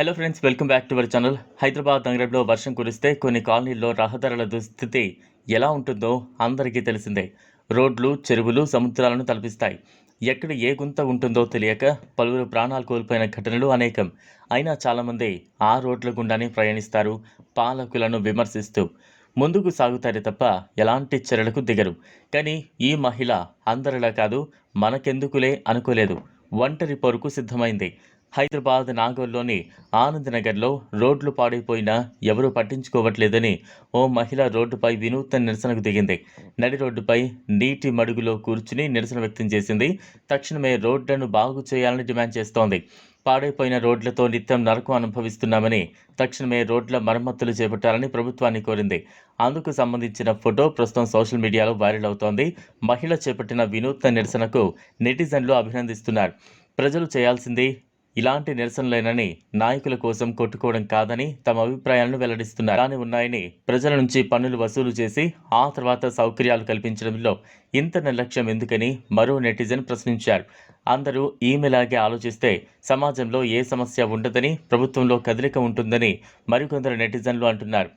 Hello friends welcome back to our channel Hyderabad నగరంలో వర్షం కురిస్తే కొన్ని కాలనీల్లో రహదారుల దుస్థితి ఎలా ఉంటుందో అందరికీ తెలిసిందే. రోడ్లు చెరువులు సముద్రాలను తలపిస్తాయి. ఎక్కడ ఏ గుంత ఉంటుందో తెలియక పలువురు ప్రాణాలు కోల్పోయిన ఘటనలు అనేకం. అయినా చాలామంది ఆ రోడ్ల గుండానే ప్రయాణిస్తారు పాలకులను విమర్శిస్తూ. ముందుకు సాగుతారే తప్ప ఎలాంటి చర్యలకు దిగరు. కానీ ఈ మహిళ అందరిలా కాదు మనకెందుకులే అనుకోలేదు. ఒంటరి పోరుకు సిద్ధమైంది. హైదరాబాద్ నాగోల్లోని ఆనందనగర్లో రోడ్లు పాడైపోయినా ఎవరూ పట్టించుకోవట్లేదని ఓ మహిళ రోడ్డుపై వినూత్న నిరసనకు దిగింది. నడి రోడ్డుపై నీటి మడుగులో కూర్చుని నిరసన వ్యక్తం చేసింది. తక్షణమే రోడ్లను బాగు చేయాలని డిమాండ్ చేస్తోంది. పాడైపోయిన రోడ్లతో నిత్యం నరకం అనుభవిస్తున్నామని తక్షణమే రోడ్ల మరమ్మతులు చేపట్టాలని ప్రభుత్వాన్ని కోరింది. అందుకు సంబంధించిన ఫోటో ప్రస్తుతం సోషల్ మీడియాలో వైరల్ అవుతోంది. మహిళ చేపట్టిన వినూత్న నిరసనకు నెటిజన్లు అభినందిస్తున్నారు. ప్రజలు చేయాల్సింది ఇలాంటి నిరసనలేనని నాయకుల కోసం కొట్టుకోవడం కాదని తమ అభిప్రాయాలను వెల్లడిస్తున్నారు. అలానే ఉన్నాయని ప్రజల నుంచి పన్నులు వసూలు చేసి ఆ తర్వాత సౌకర్యాలు కల్పించడంలో ఇంత నిర్లక్ష్యం ఎందుకని మరో నెటిజన్ ప్రశ్నించారు. అందరూ ఈమెలాగే ఆలోచిస్తే సమాజంలో ఏ సమస్య ఉండదని ప్రభుత్వంలో కదలిక ఉంటుందని మరికొందరు నెటిజన్లు అంటున్నారు.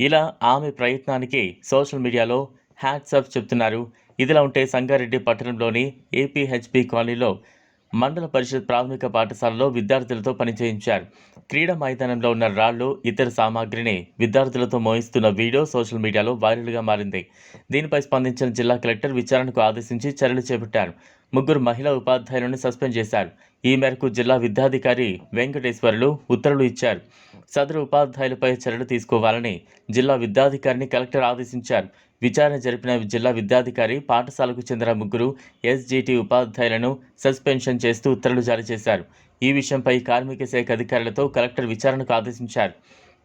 ఇలా ఆమె ప్రయత్నానికి సోషల్ మీడియాలో హ్యాట్సప్ చెప్తున్నారు. ఇదిలా ఉంటే సంగారెడ్డి పట్టణంలోని ఏపీహెచ్పి కాలనీలో మండల పరిషత్ ప్రాథమిక పాఠశాలలో విద్యార్థులతో పనిచేయించారు. క్రీడా మైదానంలో ఉన్న రాళ్ళు ఇతర సామాగ్రిని విద్యార్థులతో మోయిస్తున్న వీడియో సోషల్ మీడియాలో వైరల్గా మారింది. దీనిపై స్పందించిన జిల్లా కలెక్టర్ విచారణకు ఆదేశించి చర్యలు చేపట్టారు. ముగ్గురు మహిళా ఉపాధ్యాయులను సస్పెండ్ చేశారు. ఈ మేరకు జిల్లా విద్యాధికారి వెంకటేశ్వర్లు ఉత్తర్వులు ఇచ్చారు. సదరు ఉపాధ్యాయులపై చర్యలు తీసుకోవాలని జిల్లా విద్యాధికారిని కలెక్టర్ ఆదేశించారు. విచారణ జరిపిన జిల్లా విద్యాధికారి పాఠశాలకు చెందిన ముగ్గురు ఎస్జీటీ ఉపాధ్యాయులను సస్పెన్షన్ చేస్తూ ఉత్తర్వులు జారీ చేశారు. ఈ విషయంపై కార్మిక శాఖ అధికారులతో కలెక్టర్ విచారణకు ఆదేశించారు.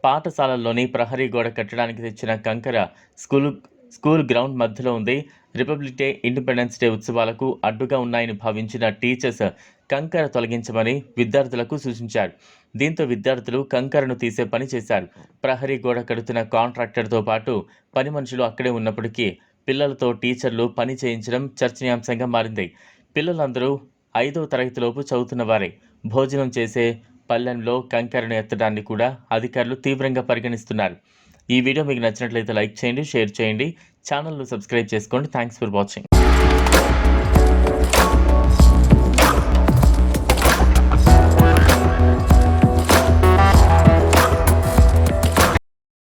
పాఠశాలల్లోని ప్రహరీ గోడ కట్టడానికి తెచ్చిన కంకర స్కూల్ స్కూల్ గ్రౌండ్ మధ్యలో ఉంది. రిపబ్లిక్ డే ఇండిపెండెన్స్ డే ఉత్సవాలకు అడ్డుగా ఉన్నాయని భావించిన టీచర్స్ కంకర తొలగించమని విద్యార్థులకు సూచించారు. దీంతో విద్యార్థులు కంకరను తీసే పని చేశారు. ప్రహరీ గోడ కడుతున్న కాంట్రాక్టర్తో పాటు పని మనుషులు అక్కడే ఉన్నప్పటికీ పిల్లలతో టీచర్లు పని చేయించడం చర్చనీయాంశంగా మారింది. పిల్లలందరూ ఐదవ తరగతిలోపు చదువుతున్న వారే. భోజనం చేసే పల్లెంలో కంకరను ఎత్తడాన్ని కూడా అధికారులు తీవ్రంగా పరిగణిస్తున్నారు. ఈ వీడియో మీకు నచ్చినట్లయితే లైక్ చేయండి షేర్ చేయండి. ఛానల్ను సబ్స్క్రైబ్ చేసుకోండి. Thanks for watching.